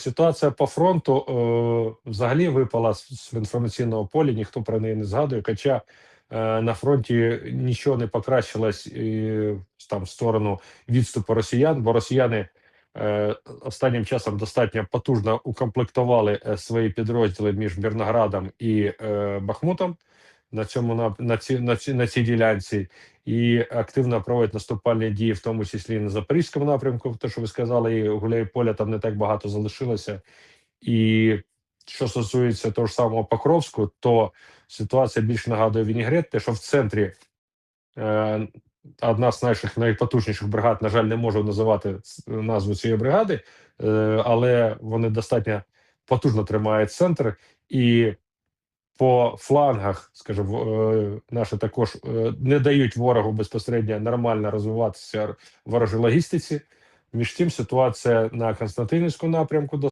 Ситуація по фронту е, взагалі випала з, інформаційного поля, ніхто про неї не згадує. Хоча е, на фронті нічого не покращилось і, там в сторону відступу росіян, бо росіяни е, останнім часом достатньо потужно укомплектували е, свої підрозділи між Мірноградом і е, Бахмутом на цьому на, на, ці, на, ці, на цій ділянці і активно проводять наступальні дії, в тому числі і на запорізькому напрямку. те, що ви сказали, і Гуляйполя там не так багато залишилося. І що стосується того ж самого Покровську, то ситуація більше нагадує Вінігрет, те, що в центрі е, одна з наших найпотужніших бригад, на жаль, не можу називати назву цієї бригади, е, але вони достатньо потужно тримають центр і по флангах, скажімо, е, наші також е, не дають ворогу безпосередньо нормально розвиватися ворожій логістиці. Між тим, ситуація на Константинівському напрямку